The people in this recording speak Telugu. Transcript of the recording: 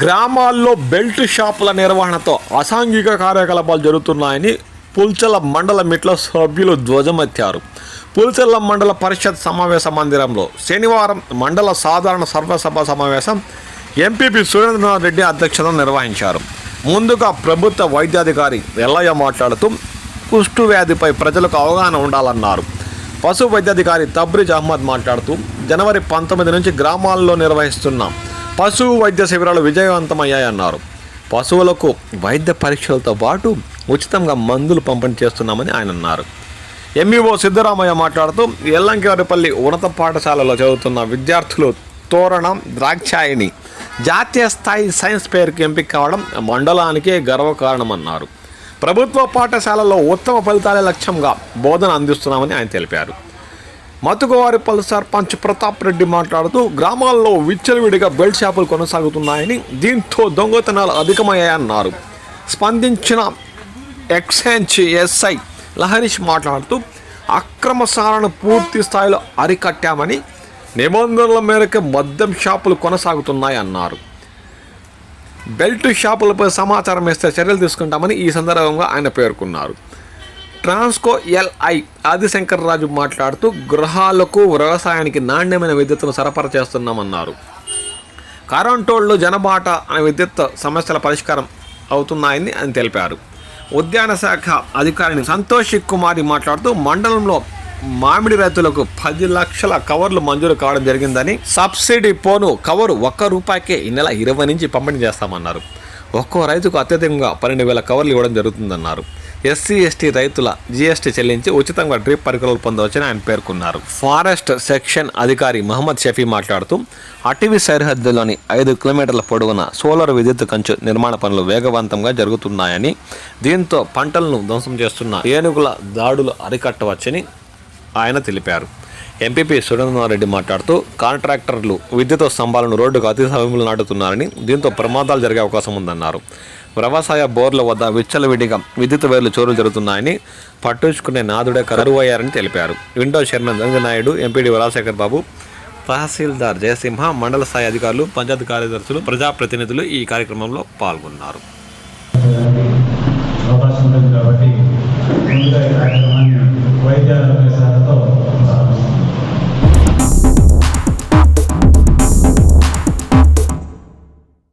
గ్రామాల్లో బెల్ట్ షాపుల నిర్వహణతో అసాంఘిక కార్యకలాపాలు జరుగుతున్నాయని పుల్చల మండల మిట్ల సభ్యులు ధ్వజమెత్తారు పుల్చల మండల పరిషత్ సమావేశ మందిరంలో శనివారం మండల సాధారణ సర్వసభ సమావేశం ఎంపీపీ సురేంద్రనాథ్ రెడ్డి అధ్యక్షతన నిర్వహించారు. ముందుగా ప్రభుత్వ వైద్యాధికారి ఎల్లయ్య మాట్లాడుతూ కుష్టు వ్యాధిపై ప్రజలకు అవగాహన ఉండాలన్నారు. పశు వైద్యాధికారి తబ్రిజ్ అహ్మద్ మాట్లాడుతూ జనవరి పంతొమ్మిది నుంచి గ్రామాల్లో నిర్వహిస్తున్నాం పశు వైద్య శిబిరాలు విజయవంతమయ్యాయన్నారు. పశువులకు వైద్య పరీక్షలతో పాటు ఉచితంగా మందులు పంపిణీ చేస్తున్నామని ఆయన అన్నారు. ఎంఈఓ సిద్ధరామయ్య మాట్లాడుతూ ఎల్లంకివారిపల్లి ఉన్నత పాఠశాలలో చదువుతున్న విద్యార్థులు తోరణం ద్రాక్షాయిని జాతీయ స్థాయి సైన్స్ పేరుకి ఎంపిక కావడం మండలానికే గర్వకారణమన్నారు. ప్రభుత్వ పాఠశాలలో ఉత్తమ ఫలితాలే లక్ష్యంగా బోధన అందిస్తున్నామని ఆయన తెలిపారు. మతుకువారిపల్లి సర్పంచ్ ప్రతాప్ రెడ్డి మాట్లాడుతూ గ్రామాల్లో విచ్చలవిడిగా బెల్ట్ షాపులు కొనసాగుతున్నాయని దీంతో దొంగతనాలు అధికమయ్యాయన్నారు. స్పందించిన ఎక్స్చేంజ్ ఎస్ఐ లహరీష్ మాట్లాడుతూ అక్రమ సారను పూర్తి స్థాయిలో అరికట్టామని నిబంధనల మేరకు మద్యం షాపులు కొనసాగుతున్నాయన్నారు. బెల్ట్ షాపులపై సమాచారం ఇస్తే చర్యలు తీసుకుంటామని ఈ సందర్భంగా ఆయన పేర్కొన్నారు. ట్రాన్స్కో ఎల్ఐ ఆదిశంకర్ రాజు మాట్లాడుతూ గృహాలకు వ్యవసాయానికి నాణ్యమైన విద్యుత్తును సరఫరా చేస్తున్నామన్నారు. కరెంటోళ్ళు జనబాట అనే విద్యుత్ సమస్యల పరిష్కారం అవుతున్నాయని ఆయన తెలిపారు. ఉద్యాన శాఖ అధికారిని సంతోష్ కుమారి మాట్లాడుతూ మండలంలో మామిడి రైతులకు పది లక్షల కవర్లు మంజూరు కావడం జరిగిందని సబ్సిడీ పోను కవరు ఒక్క రూపాయికే ఈ నెల ఇరవై నుంచి పంపిణీ చేస్తామన్నారు. ఒక్కో రైతుకు అత్యధికంగా పన్నెండు వేల కవర్లు ఇవ్వడం జరుగుతుందన్నారు. ఎస్సీ ఎస్టీ రైతుల జీఎస్టీ చెల్లించి ఉచితంగా డ్రిప్ పరికరాలు పొందవచ్చని ఆయన పేర్కొన్నారు. ఫారెస్ట్ సెక్షన్ అధికారి మహమ్మద్ షఫీ మాట్లాడుతూ అటవీ సరిహద్దులోని ఐదు కిలోమీటర్ల పొడవున సోలార్ విద్యుత్ కంచు నిర్మాణ పనులు వేగవంతంగా జరుగుతున్నాయని దీంతో పంటలను ధ్వంసం చేస్తున్న ఏనుగుల దాడులు అరికట్టవచ్చని ఆయన తెలిపారు. ఎంపీపీ సురేంద్రనాథరెడ్డి మాట్లాడుతూ కాంట్రాక్టర్లు విద్యుత్ స్తంభాలను రోడ్డుకు అతి సమయంలో నాటుతున్నారని దీంతో ప్రమాదాలు జరిగే అవకాశం ఉందన్నారు. వ్యవసాయ బోర్ల వద్ద విచ్చలవిడిగా విద్యుత్ వైర్లు చోరులు జరుగుతున్నాయని పట్టించుకునే నాదుడే కరువయ్యారని తెలిపారు. Window chairman Ranganayudu MPD Varasekhar Babu తహసీల్దార్ జయసింహ మండల స్థాయి అధికారులు పంచాయతీ కార్యదర్శులు ప్రజాప్రతినిధులు ఈ కార్యక్రమంలో పాల్గొన్నారు. కాబట్టి